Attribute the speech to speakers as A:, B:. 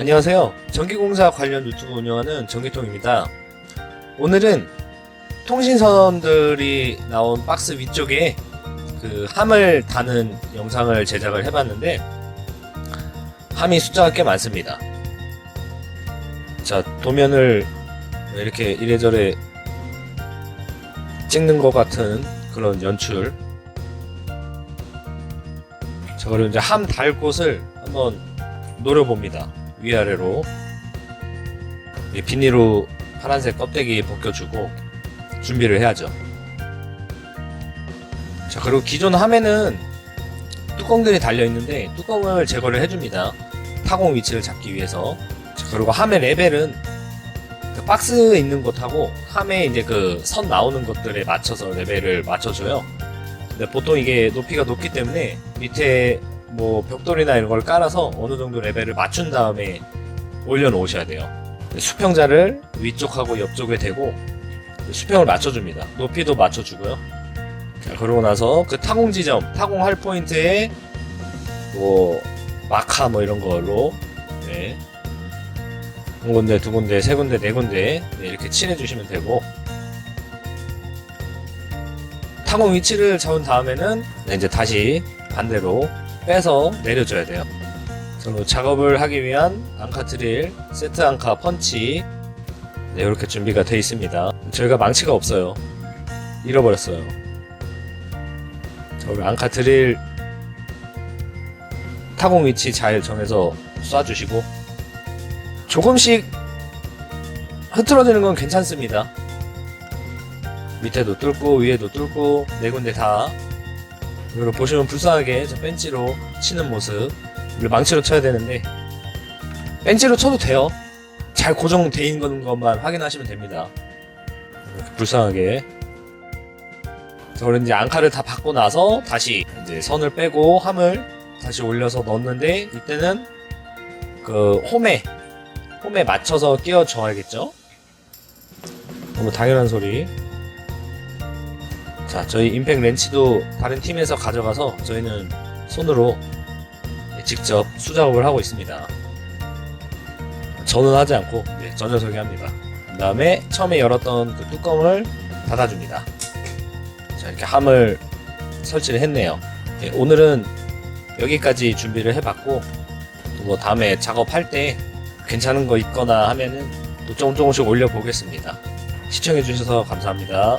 A: 안녕하세요. 전기공사 관련 유튜브 운영하는 전기통입니다. 오늘은 통신선들이 나온 박스 위쪽에 그 함을 다는 영상을 제작을 해봤는데 함이 숫자가 꽤 많습니다. 자, 도면을 이렇게 이래저래 찍는 것 같은 그런 연출. 저거를 이제 함 달 곳을 한번 노려봅니다. 위아래로. 이 비닐로 파란색 껍데기 벗겨주고 준비를 해야죠. 자, 그리고 기존 함에는 뚜껑들이 달려 있는데 뚜껑을 제거를 해줍니다. 타공 위치를 잡기 위해서. 자, 그리고 함의 레벨은 그 박스 있는 곳하고 함에 이제 그 선 나오는 것들에 맞춰서 레벨을 맞춰줘요. 근데 보통 이게 높이가 높기 때문에 밑에 뭐 벽돌이나 이런 걸 깔아서 어느 정도 레벨을 맞춘 다음에 올려놓으셔야 돼요. 수평자를 위쪽하고 옆쪽에 대고 수평을 맞춰줍니다. 높이도 맞춰주고요. 자, 그러고 나서 그 타공 지점, 타공할 포인트에 뭐 마카 뭐 이런 걸로 네. 한 군데, 두 군데, 세 군데, 네 군데 네, 이렇게 칠해주시면 되고 타공 위치를 잡은 다음에는 네, 이제 다시 반대로 빼서 내려줘야 돼요. 그리고 작업을 하기 위한 앙카 드릴, 세트 앙카 펀치 네, 이렇게 준비가 되어 있습니다. 저희가 망치가 없어요. 잃어버렸어요. 자, 우리 앙카 드릴 타공 위치 잘 정해서 쏴주시고 조금씩 흐트러지는 건 괜찮습니다. 밑에도 뚫고 위에도 뚫고 네 군데 다 그리고 보시면 불쌍하게 저 벤치로 치는 모습 우리 망치로 쳐야 되는데 벤치로 쳐도 돼요. 잘 고정돼 있는 것만 확인하시면 됩니다. 이렇게 불쌍하게 자, 그럼 이제 앙카를 다 받고 나서 다시 이제 선을 빼고 함을 다시 올려서 넣는데 이때는 그 홈에 홈에 맞춰서 끼워 줘야겠죠? 너무 당연한 소리. 자, 저희 임팩 렌치도 다른 팀에서 가져가서 저희는 손으로 직접 수작업을 하고 있습니다. 저는 하지 않고 네, 저 녀석이 합니다. 그 다음에 처음에 열었던 그 뚜껑을 닫아줍니다. 자, 이렇게 함을 설치를 했네요. 네, 오늘은 여기까지 준비를 해봤고 또뭐 다음에 작업할 때 괜찮은 거 있거나 하면은 또 조금 조금씩 올려보겠습니다. 시청해주셔서 감사합니다.